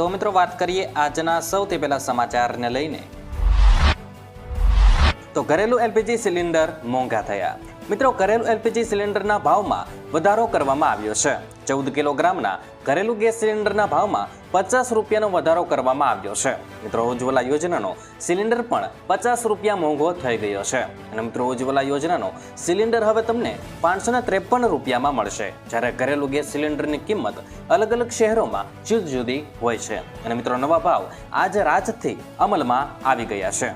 તો મિત્રો વાત કરીએ આજના સૌથી પહેલા સમાચારને લઈને. તો ઘરેલું એલપીજી સિલિન્ડર મોંઘા થયા. મિત્રો, ઘરેલું એલપીજી સિલિન્ડરના ભાવમાં વધારો કરવામાં આવ્યો છે. ચૌદ કિલોગ્રામના ઘરેલું ગેસ સિલિન્ડરના ભાવમાં પચાસ રૂપિયાનો વધારો કરવામાં આવ્યો છે. મિત્રો, ઉજ્જવલા યોજનાનો સિલિન્ડર પણ પચાસ રૂપિયા મોંઘો થઈ ગયો છે. અને મિત્રો, ઉજ્જવલા યોજનાનો સિલિન્ડર હવે તમને પાંચસો ત્રેપન રૂપિયામાં મળશે. જ્યારે ઘરેલું ગેસ સિલિન્ડરની કિંમત અલગ અલગ શહેરોમાં જુદી જુદી હોય છે. અને મિત્રો, નવા ભાવ આજે રાજથી અમલમાં આવી ગયા છે.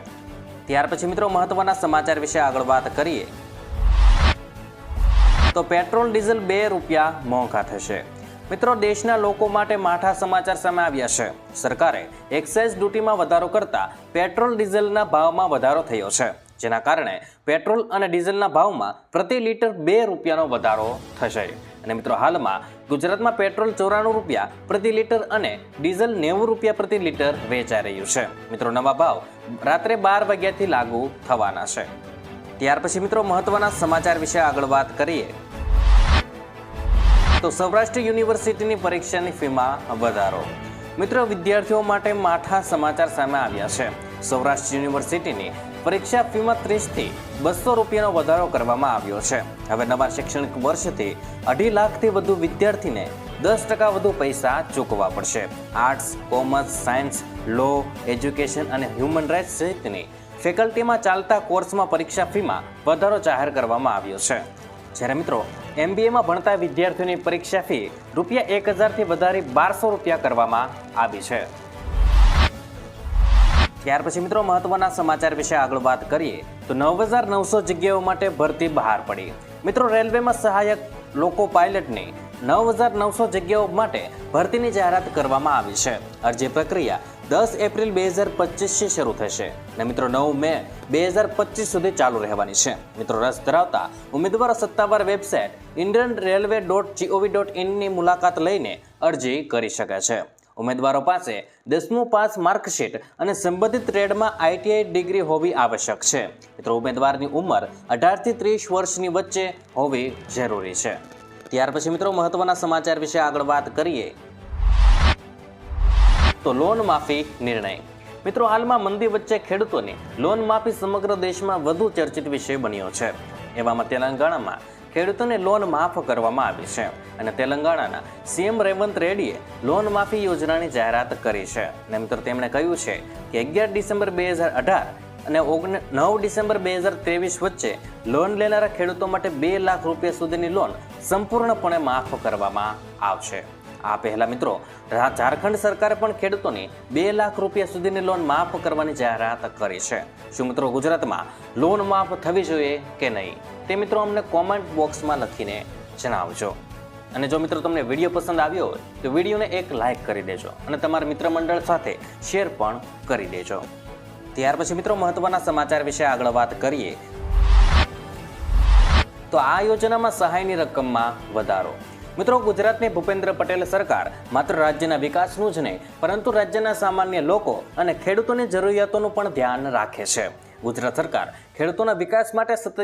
ત્યાર પછી મિત્રો, મહત્વના સમાચાર વિશે આગળ વાત કરીએ. તો પેટ્રોલ ડીઝલ બે રૂપિયા મોંઘા થશે. મિત્રો, દેશના લોકો માટે માઠા સમાચાર સામે આવ્યા છે. સરકારે એક્સાઇઝ ડ્યુટીમાં વધારો કરતા પેટ્રોલ ડીઝલના ભાવમાં વધારો થયો છે. જેના કારણે પેટ્રોલ અને ડીઝલના ભાવમાં પ્રતિ લીટર બે રૂપિયાનો વધારો થશે. અને મિત્રો, હાલમાં ગુજરાતમાં પેટ્રોલ ચોરાણું રૂપિયા પ્રતિ લીટર અને ડીઝલ નેવું રૂપિયા પ્રતિ લીટર વેચાઈ રહ્યું છે. મિત્રો, નવા ભાવ રાત્રે બાર વાગ્યાથી લાગુ થવાના છે. ત્યાર પછી મિત્રો, મહત્વના સમાચાર વિશે આગળ વાત કરીએ. તો સૌરાષ્ટ્ર યુનિવર્સિટીની પરીક્ષાની ફીમાં વધારો. મિત્રો, વિદ્યાર્થીઓ માટે માઠા સમાચાર સામે આવ્યા છે. સૌરાષ્ટ્ર યુનિવર્સિટીની પરીક્ષા ફીમાં ત્રીસથી બસો રૂપિયાનો વધારો કરવામાં આવ્યો છે. હવે નવા શૈક્ષણિક વર્ષથી અઢી લાખથી વધુ વિદ્યાર્થીને દસ ટકા વધુ પૈસા ચૂકવવા પડશે. Arts, commerce, science, law, education અને હ્યુમન રાઇટ્સ સહિતની ફેકલ્ટીમાં ચાલતા કોર્સમાં પરીક્ષા ફીમાં વધારો જાહેર કરવામાં આવ્યો છે. જ્યારે મિત્રો એમબીએમાં ભણતા વિદ્યાર્થીઓની પરીક્ષા ફી રૂપિયા એક હજારથી વધારે બારસો રૂપિયા કરવામાં આવી છે. ત્યાર પછી મિત્રો મહત્વના સમાચાર વિશે આગળ વાત કરીએ તો નવ હજાર નવસો જગ્યાઓ માટે ભરતી બહાર પડી. મિત્રો રેલવેમાં સહાયક લોકો પાયલટની નવ હજાર નવસો જગ્યાઓ માટે ભરતીની જાહેરાત કરવામાં આવી છે. અરજી પ્રક્રિયા દસ એપ્રિલ બે હજાર પચીસથી શરૂ થશે અને મિત્રો નવ મે બે હજાર પચીસ સુધી ચાલુ રહેવાની છે. મિત્રો રસ ધરાવતા ઉમેદવારો સત્તાવાર website Indian railway dot G O V dot ઇનની મુલાકાત લઈને અરજી કરી શકે છે. ઉમેદવારો પાસે દસમું પાસ માર્કશીટ અને સંબંધિત ટ્રેડમાં આઈટીઆઈ ડિગ્રી હોવી આવશ્યક છે. મિત્રો ઉમેદવારની ઉંમર અઢારથી ત્રીસ વર્ષની વચ્ચે હોવી જરૂરી છે. ત્યાર પછી મિત્રો મહત્વના સમાચાર વિશે આગળ વાત કરીએ. તો લોન માફી નિર્ણય. મિત્રો હાલમાં મંદી વચ્ચે ખેડૂતોની લોન માફી સમગ્ર દેશમાં વધુ ચર્ચિત વિષય બન્યો છે. એવામાં તેલંગાણામાં ખેડૂતોને લોન માફ કરવામાં આવી છે અને તેલંગાણાના સીએમ રેવંત રેડ્ડીએ લોન માફી યોજનાની જાહેરાત કરી છે. અને મિત્રો તેમણે કહ્યું છે કે અગિયાર ડિસેમ્બર બે હજાર અઢાર અને ઓગણ નવ ડિસેમ્બર બે હજાર ત્રેવીસ વચ્ચે લોન લેનારા ખેડૂતો માટે બે લાખ રૂપિયા સુધીની લોન સંપૂર્ણપણે માફ કરવામાં આવશે. આ પહેલા મિત્રો ઝારખંડ સરકારે પણ ખેડૂતોની બે લાખ રૂપિયા સુધીની લોન માફ કરવાની જાહેરાત કરી છે. શું મિત્રો, ગુજરાતમાં લોન માફ થવી જોઈએ કે નહીં? તે મિત્રો અમને કોમેન્ટ બોક્સમાં લખીને જણાવજો. અને જો મિત્રો તમને વીડિયો પસંદ આવ્યો હોય, તો વિડીયોને એક લાઇક કરી દેજો અને તમારા મિત્ર મંડળ સાથે શેર પણ કરી દેજો. ત્યાર પછી મિત્રો મહત્વના સમાચાર વિશે આગળ વાત કરીએ. તો આ યોજનામાં સહાયની રકમમાં વધારો. મિત્રો ગુજરાતની ભૂપેન્દ્ર પટેલ સરકાર માત્ર રાજ્યના વિકાસનું જ નહીં, પરંતુ રાજ્યના સામાન્ય લોકો અને ખેડૂતોની જરૂરિયાતોનું પણ ધ્યાન રાખે છે. ગુજરાત સરકાર ખેડૂતોના વિકાસ માટે સતત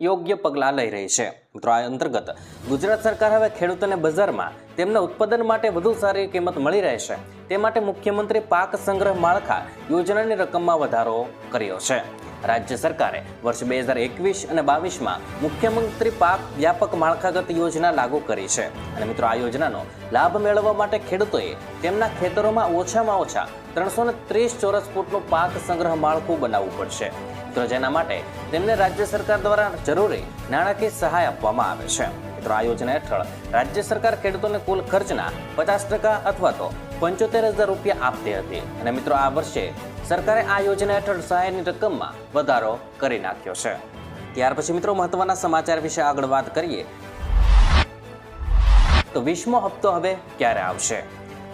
યોગ્ય પગલાં લઈ રહી છે. મિત્રો, આ અંતર્ગત ગુજરાત સરકાર હવે ખેડૂતોને બજારમાં તેમના ઉત્પાદન માટે વધુ સારી કિંમત મળી રહેશે તે માટે મુખ્યમંત્રી પાક સંગ્રહ માળખા યોજનાની રકમમાં વધારો કર્યો છે. રાજ્ય સરકારે વર્ષ બે હજાર એકવીસ અને બાવીસમાં મુખ્યમંત્રી પાક વ્યાપક માળખાગત યોજના લાગુ કરી છે. અને મિત્રો, આ યોજનાનો લાભ મેળવવા માટે ખેડૂતોએ તેમના ખેતરોમાં ઓછામાં ઓછા ત્રણસો ત્રીસ ચોરસ ફૂટનું પાક સંગ્રહ માળખું બનાવવું પડશે. મિત્રો જેના માટે તેમને રાજ્ય સરકાર દ્વારા જરૂરી નાણાકીય સહાય આપવામાં આવે છે. મિત્રો, આ યોજના હેઠળ રાજ્ય સરકાર ખેડૂતોને કુલ ખર્ચના પચાસ ટકા અથવા તો પંચોતેર હજાર રૂપિયા આપતી હતી. અને મિત્રો, આ વર્ષે સરકારે આ યોજના હેઠળ સહાયની રકમમાં વધારો કરી નાખ્યો છે. ત્યાર પછી મિત્રો, મહત્વના સમાચાર વિશે આગળ વાત કરીએ. તો વીસમો હપ્તો હવે ક્યારે આવશે?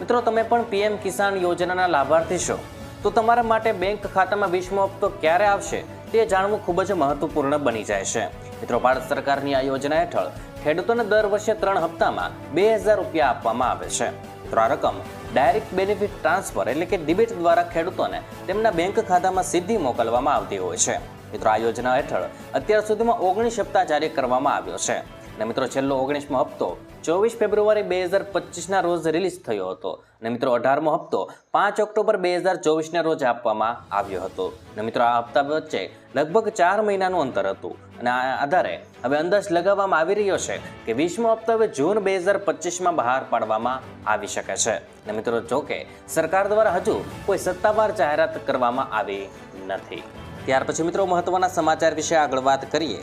મિત્રો, તમે પણ પીએમ કિસાન યોજનાના લાભાર્થી છો. તો તમારા માટે બેંક ખાતામાં વીસમો હપ્તો ક્યારે આવશે તે જાણવું ખૂબ જ મહત્વપૂર્ણ બની જાય છે. મિત્રો, ભારત સરકારની આ યોજના હેઠળ ખેડૂતોને દર વર્ષે ત્રણ હપ્તામાં બે હજાર રૂપિયા આપવામાં આવે છે. મિત્રો, આ રકમ ડાયરેક્ટ બેનિફિટ ટ્રાન્સફર એટલે કે ડિબિટ દ્વારા ખેડૂતોને તેમના બેંક ખાતામાં સીધી મોકલવામાં આવતી હોય છે. મિત્રો, આ યોજના હેઠળ અત્યાર સુધીમાં ઓગણીસ હપ્તા જારી કરવામાં આવ્યો છે. અને મિત્રો, છેલ્લો ઓગણીસમો હપ્તો ચોવીસ ફેબ્રુઆરી બે હજાર પચીસના રોજ રિલીઝ થયો હતો અને મિત્રો અઢારમો હપ્તો પાંચ ઓક્ટોબર બે હજાર ચોવીસના રોજ આપવામાં આવ્યો હતો. અને મિત્રો આ હપ્તા વચ્ચે લગભગ ચાર મહિનાનું અંતર હતું અને આ આધારે હવે અંદાજ લગાવવામાં આવી રહ્યો છે કે વીસમો હપ્તો હવે જૂન બે હજાર પચીસમાં બહાર પાડવામાં આવી શકે છે. અને મિત્રો જોકે સરકાર દ્વારા હજુ કોઈ સત્તાવાર જાહેરાત કરવામાં આવી નથી. ત્યાર પછી મિત્રો મહત્વના સમાચાર વિશે આગળ વાત કરીએ.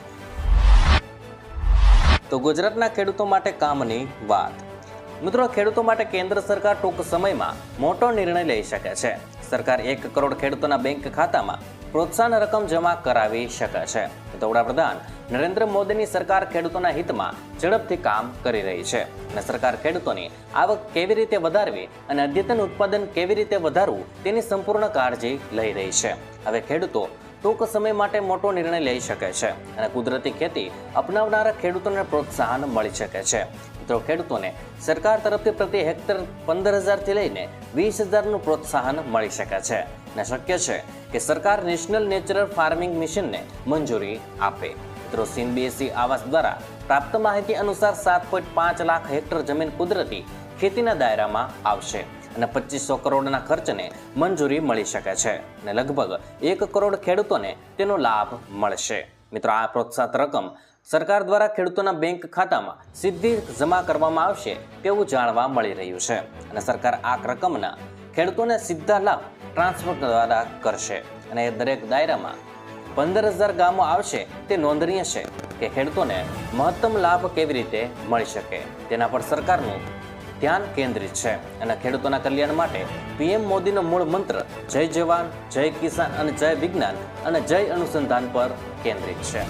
તો ગુજરાતના ખેડૂતો માટે કામની વાત. મિત્રો, ખેડૂતો માટે કેન્દ્ર સરકાર ટૂંક સમયમાં મોટો નિર્ણય લઈ શકે છે. સરકાર એક કરોડ ખેડૂતોના બેંક ખાતામાં પ્રોત્સાહન રકમ જમા કરાવી શકે છે. તો વડાપ્રધાન નરેન્દ્ર મોદીની સરકાર ખેડૂતોના હિતમાં ઝડપથી કામ કરી રહી છે અને સરકાર ખેડૂતોની આવક કેવી રીતે વધારવી અને અદ્યતન ઉત્પાદન કેવી રીતે વધારવું તેની સંપૂર્ણ કાળજી લઈ રહી છે. હવે ખેડૂતો ટૂંક સમય માટે મોટો નિર્ણય લઈ શકે છે અને કુદરતી ખેતી અપનાવનારા ખેડૂતોને પ્રોત્સાહન મળી શકે છે. મિત્રો, ખેડૂતોને સરકાર તરફથી પ્રતિ હેક્ટર પંદર હજારથી લઈને વીસ હજારનું પ્રોત્સાહન મળી શકે છે અને શક્ય છે કે સરકાર નેશનલ નેચરલ ફાર્મિંગ મિશનને મંજૂરી આપે. મિત્રો સીનબીએસસી આવાસ દ્વારા પ્રાપ્ત માહિતી અનુસાર સાત પોઈન્ટ પાંચ લાખ હેક્ટર જમીન કુદરતી ખેતીના દાયરામાં આવશે. અને પચીસો કરોડના ખર્ચને મંજૂરી મળી શકે છે અને લગભગ એક કરોડ ખેડૂતોને તેનો લાભ મળશે. મિત્રો, આ પ્રોત્સાહક રકમ સરકાર દ્વારા ખેડૂતોના બેંક ખાતામાં સીધી જમા કરવામાં આવશે તેવું જાણવા મળી રહ્યું છે અને સરકાર આ રકમના ખેડૂતોને સીધા લાભ ટ્રાન્સફર દ્વારા કરશે અને એ દરેક દાયરામાં પંદર હજાર ગામો આવશે તે નોંધનીય છે કે ખેડૂતોને મહત્તમ લાભ કેવી રીતે મળી શકે તેના પર સરકારનું ધ્યાન કેન્દ્રિત છે. અને ખેડૂતોના કલ્યાણ માટે પીએમ મોદીનો મૂળ મંત્ર જય જવાન, જય કિસાન અને જય વિજ્ઞાન અને જય અનુસંધાન પર કેન્દ્રિત છે.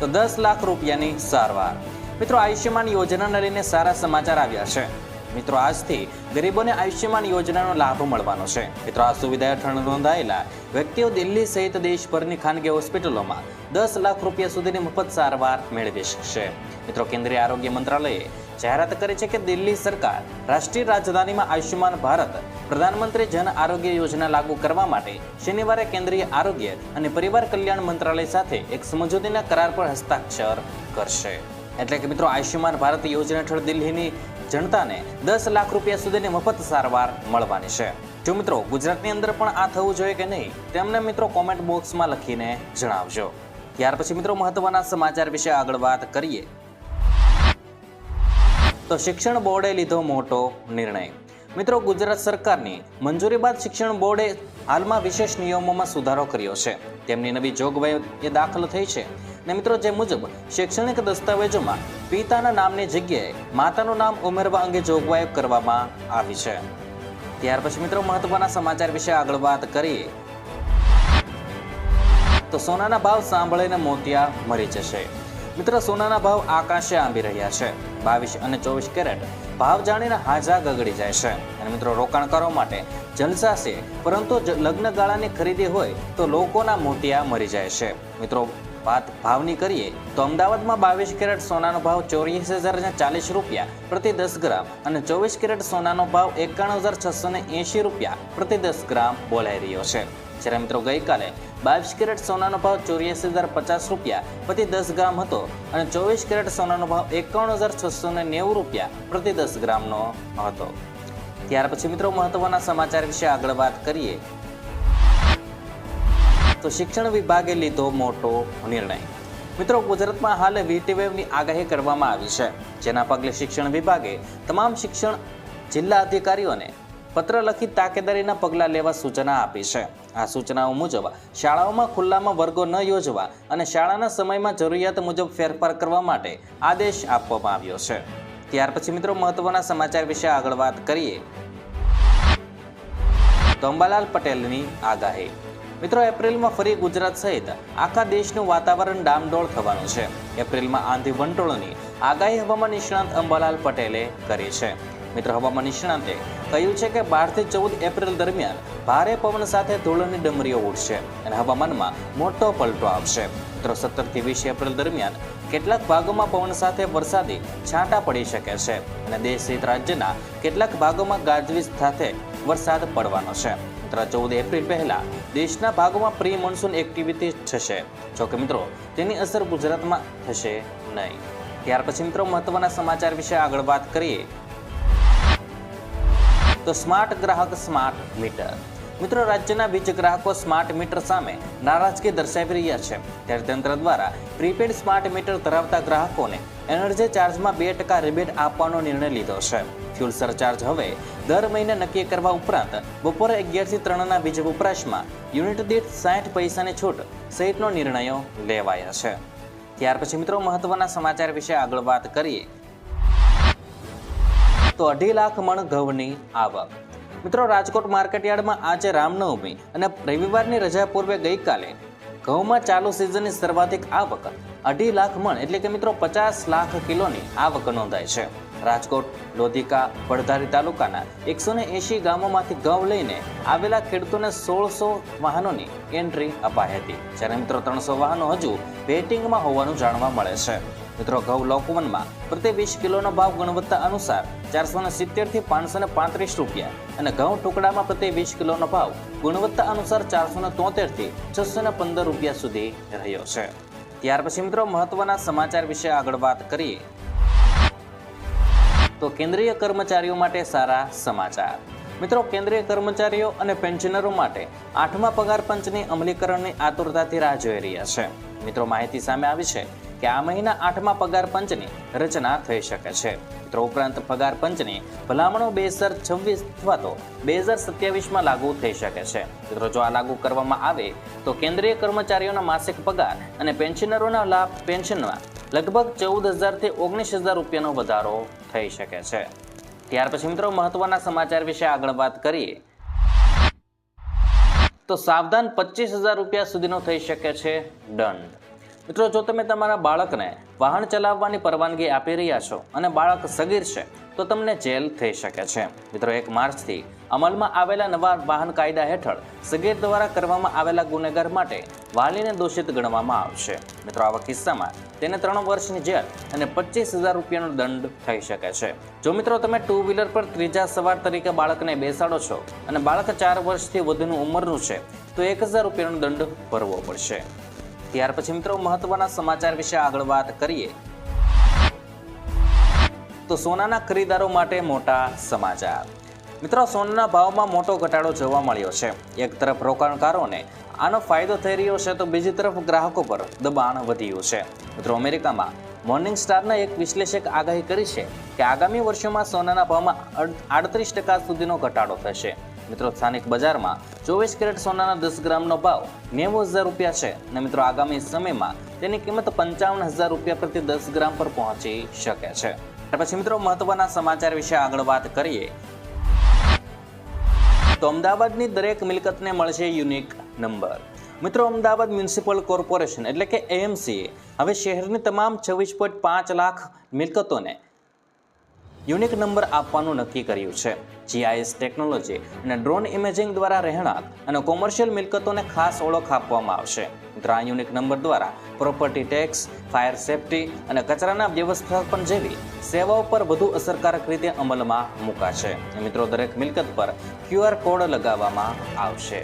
તો દસ લાખ રૂપિયાની સારવાર. મિત્રો, આયુષ્યમાન યોજનાને લઈને સારા સમાચાર આવ્યા છે. મિત્રો, આજથી ગરીબોને આયુષ્યમાન યોજનાનો લાભ મળવાનો છે. મિત્રો, આ સુવિધા હેઠળ નોંધાયેલા વ્યક્તિઓ દિલ્હી સહિત દેશભરની ખાનગી હોસ્પિટલોમાં દસ લાખ રૂપિયા સુધીની મફત સારવાર મેળવી શકશે. મિત્રો, કેન્દ્રીય આરોગ્ય મંત્રાલયે જાહેરાત કરી છે કે દિલ્હી સરકાર રાષ્ટ્રીય રાજધાનીમાં આયુષ્યમાન ભારત, પ્રધાનમંત્રી જન આરોગ્ય યોજના લાગુ કરવા માટે શનિવારે કેન્દ્રીય આરોગ્ય અને પરિવાર કલ્યાણ મંત્રાલય સાથે એક સમજૂતીના કરાર પર હસ્તાક્ષર કરશે. એટલે કે મિત્રો, આયુષ્યમાન ભારત યોજના હેઠળ દિલ્હીની જનતાને દસ લાખ રૂપિયા સુધીની મફત સારવાર મળવાની છે. જો મિત્રો, ગુજરાતની અંદર પણ આ થવું જોઈએ કે નહીં તેમને મિત્રો કોમેન્ટ બોક્સમાં લખીને જણાવજો. ત્યાર પછી મિત્રો, મહત્વના સમાચાર વિશે આગળ વાત કરીએ. તો શિક્ષણ બોર્ડે લીધો મોટો નિર્ણય. મિત્રો, ગુજરાત સરકારની મંજૂરી બાદ શિક્ષણ બોર્ડે હાલમાં વિશેષ નિયમોમાં સુધારો કર્યો છે. તેમની નવી જોગવાઈ એ દાખલ થઈ છે. ને મિત્રો, જે મુજબ શૈક્ષણિક દસ્તાવેજોમાં પિતાના નામની જગ્યાએ માતાનું નામ ઉમેરવા અંગે જોગવાઈ કરવામાં આવી છે. ત્યાર પછી મિત્રો, મહત્વના સમાચાર વિશે આગળ વાત કરીએ. તો સોનાના ભાવ સાંભળીને મોતિયા મરી જશે. મિત્રો, સોનાના ભાવ આકાશે આંબી રહ્યા છે. બાવીસ અને ચોવીસ કેરેટ ભાવ જાણીને હાજા ગગડી જાય છે. અને મિત્રો, રોકાણકારો માટે જલસા છે. પરંતુ લગ્નગાળાની લગ્ન ગાળાની ખરીદી હોય તો લોકોના મોતિયા મરી જાય છે. મિત્રો, વાત ભાવની કરીએ તો અમદાવાદમાં બાવીસ કેરેટ સોનાનો ભાવ ચોરીસ હજાર ચાલીસ રૂપિયા પ્રતિ દસ ગ્રામ અને ચોવીસ કેરેટ સોનાનો ભાવ એકાણું હજાર છસો ને એંશી રૂપિયા પ્રતિ દસ ગ્રામ બોલાઈ રહ્યો છે. જ્યારે મિત્રો ગઈકાલે બાવીસ કેરેટ સોનાનો ભાવ ચોર્યાસી હજાર પચાસ રૂપિયા પ્રતિ દસ ગ્રામ હતો અને ચોવીસ કેરેટ સોનાનો ભાવ એકાણું હજાર છસો ને નેવું રૂપિયા પ્રતિ દસ ગ્રામનો હતો. ત્યાર પછી મિત્રો મહત્વના સમાચાર વિશે આગળ વાત કરીએ. તો શિક્ષણ વિભાગે લીધો મોટો નિર્ણય. મિત્રો ગુજરાતમાં હાલ વીટી વેવની આગાહી કરવામાં આવી છે. જેના પગલે શિક્ષણ વિભાગે તમામ શિક્ષણ જિલ્લા અધિકારીઓને પત્ર લખી તાકેદારીના પગલાં લેવા સૂચના આપી છે. આ સૂચનાઓ મુજબ શાળાઓમાં ખુલ્લામાં વર્ગો ન યોજવા અને શાળાના સમયમાં જરૂરિયાત મુજબ ફેરફાર કરવા માટે આદેશ આપવામાં આવ્યો છે. ત્યાર પછી મિત્રો મહત્વના સમાચાર વિશે આગળ વાત કરીએ. તો અંબાલાલ પટેલની આગાહી. મિત્રો એપ્રિલમાં ફરી ગુજરાત સહિત આખા દેશનું વાતાવરણ ડામડોળ થવાનું છે. એપ્રિલમાં આંધી વંટોળની આગાહી હવામાન નિષ્ણાંત અંબાલાલ પટેલે કરી છે. મિત્ર હવામાન નિષ્ણાંતે કહ્યું છે કે બારથી ચૌદ એપ્રિલ દરમિયાન ભારે પવન સાથે ધૂળની ડમરીઓ ઉડશે અને હવામાનમાં મોટો પલટો આવશે. મિત્રો, સત્તરથી વીસ એપ્રિલ દરમિયાન કેટલાક ભાગોમાં પવન સાથે વરસાદી છાંટા પડી શકે છે અને દેશ સહિત રાજ્યના કેટલાક ભાગોમાં ગાજવીજ સાથે વરસાદ પડવાનો છે. માત્ર, ચૌદ એપ્રિલ પહેલા દેશના ભાગોમાં પ્રી મોન્સૂન એક્ટિવિટી થશે. જોકે મિત્રો, તેની અસર ગુજરાતમાં થશે નહીં. ત્યાર પછી મિત્રો, મહત્વના સમાચાર વિશે આગળ વાત કરીએ. તો સ્માર્ટ ગ્રાહક સ્માર્ટ મીટર. મિત્રો, રાજ્યના વીજ ગ્રાહકો સ્માર્ટ મીટર સામે નારાજગી દર્શાવી રહ્યા છે. ત્યારે તંત્ર દ્વારા પ્રીપેડ સ્માર્ટ મીટર ધરાવતા ગ્રાહકોને એનર્જી ચાર્જમાં બે ટકા રિબેટ આપવાનો નિર્ણય લીધો છે. ફ્યુલ સરચાર્જ હવે દર મહિને નક્કી કરવા ઉપરાંત બપોરે અગિયારથી ત્રણના વીજ વપરાશમાં યુનિટ દીઠ સાઠ પૈસાની છૂટ સહિતનો નિર્ણયો લેવાયા છે. ત્યાર પછી મિત્રો, મહત્વના સમાચાર વિશે આગળ વાત કરીએ. તો અઢી લાખ મણ ઘઉંની આવક. મિત્રો, રાજકોટ માર્કેટયાર્ડમાં આજે રામનવમી અને રવિવારની રજા પૂર્વે ગઈકાલે ઘઉંમાં ચાલુ સિઝનની સર્વાધિક આવક અઢી લાખ મણ, એટલે કે મિત્રો પચાસ લાખ કિલોની આવક નોંધાઈ છે. રાજકોટ, લોધિકા, વડધારી તાલુકાના એકસો ને એંશી ગામોમાંથી ઘઉં લઈને આવેલા ખેડૂતોને સોળસો વાહનોની એન્ટ્રી અપાઈ હતી. જ્યારે મિત્રો ત્રણસો વાહનો હજુ વેટિંગમાં હોવાનું જાણવા મળે છે. મિત્રો, ઘઉં લોકવનમાં પ્રતિ વીસ કિલોનો ભાવ ગુણવત્તા અનુસાર ચારસો ને સિત્તેરથી પાંચસો ને પાંત્રીસ રૂપિયા અને ઘઉં ટુકડામાં પ્રતિ વીસ કિલોનો ભાવ ગુણવત્તા અનુસાર ચારસો ને તોતેરથી છસો ને પંદર રૂપિયા સુધી રહ્યો છે. ત્યાર પછી મિત્રો, મહત્વના સમાચાર વિશે આગળ વાત કરીએ. તો કેન્દ્રીય કર્મચારીઓ માટે સારા સમાચાર. મિત્રો, કેન્દ્રીય કર્મચારીઓ અને પેન્શનરો માટે આઠમા પગાર પંચની અમલીકરણની આતુરતાથી રાહ જોઈ રહ્યા છે. મિત્રો, માહિતી સામે આવી છે કે આ મહિના આઠમા પગાર પંચની રચના થઈ શકે છે? મિત્રો, ઉપરાંત પગાર પંચની ભલામણો બે હજાર છવ્વીસ અથવા તો બે હજાર સત્યાવીસમાં લાગુ થઈ શકે છે. મિત્રો, જો આ લાગુ કરવામાં આવે, તો કેન્દ્રીય કર્મચારીઓના માસિક પગાર અને પેન્શનરોના લાભ પેન્શનમાં લગભગ ચૌદ હજારથી ઓગણીસ હજાર રૂપિયાનો વધારો થઈ શકે છે. ત્યાર પછી મિત્રો, મહત્વના સમાચાર વિશે આગળ વાત કરીએ. તો સાવધાન પચીસ હજાર રૂપિયા સુધીનો થઈ શકે છે દંડ. મિત્રો, જો તમે તમારા બાળકને વાહન ચલાવવાની પરવાનગી આપી રહ્યા છો અને બાળક સગીર છે, તો તમને જેલ થઈ શકે છે. મિત્રો, એક માર્ચથી અમલમાં આવેલા નવા વાહન કાયદા હેઠળ સગીર દ્વારા કરવામાં આવેલા ગુનેગાર માટે વાલીને દોષિત ગણવામાં આવશે. મિત્રો, આવા કિસ્સામાં તેને ત્રણ વર્ષની જેલ અને પચીસ હજાર રૂપિયાનો દંડ થઈ શકે છે. જો મિત્રો, તમે ટુ વ્હીલર પર ત્રીજા સવાર તરીકે બાળકને બેસાડો છો અને બાળક ચાર વર્ષથી વધુની ઉંમરનું છે, તો એક હજાર રૂપિયાનો દંડ ભરવો પડશે. ત્યાર પછી મિત્રો મહત્વના સમાચાર વિશે આગળ વાત કરીએ. તો સોનાના ખરીદારો માટે મોટા સમાચાર. મિત્રો, સોનાના ભાવમાં મોટો ઘટાડો જોવા મળ્યો છે. એક તરફ રોકાણકારોને આનો ફાયદો થઈ રહ્યો છે, તો બીજી તરફ ગ્રાહકો પર દબાણ વધ્યું છે. મિત્રો, અમેરિકામાં મોર્નિંગ સ્ટારના એક વિશ્લેષક આગાહી કરી છે કે આગામી વર્ષોમાં સોનાના ભાવમાં આડત્રીસ ટકા સુધીનો ઘટાડો થશે. મિત્રો, સ્થાનિક બજારમાં ચોવીસ કેરેટ સોનાના દસ ગ્રામનો ભાવ નેવું હજાર રૂપિયા છે અને મિત્રો, આગામી સમયમાં તેની કિંમત પંચાવન હજાર રૂપિયા પ્રતિ દસ ગ્રામ પર પહોંચી શકે છે. પછી મિત્રો, મહત્વના સમાચાર વિશે આગળ વાત કરીએ. તો અમદાવાદની દરેક મિલકતને મળશે યુનિક નંબર. મિત્રો, અમદાવાદ મ્યુનિસિપલ કોર્પોરેશન એટલે કે એએમસીએ હવે શહેરની તમામ છવ્વીસ પોઈન્ટ પાંચ લાખ મિલકતોને યુનિક નંબર આપવાનું નક્કી કર્યું છે. જીઆઈએસ ટેકનોલોજી અને ડ્રોન ઇમેજિંગ દ્વારા રહેણાંક અને કોમર્શિયલ મિલકતોને ખાસ ઓળખ આપવામાં આવશે. આ યુનિક નંબર દ્વારા પ્રોપર્ટી ટેક્સ, ફાયર સેફટી અને કચરાના વ્યવસ્થાપન જેવી સેવાઓ પર વધુ અસરકારક રીતે અમલમાં મુકાશે. મિત્રો, દરેક મિલકત પર ક્યુઆર કોડ લગાવવામાં આવશે.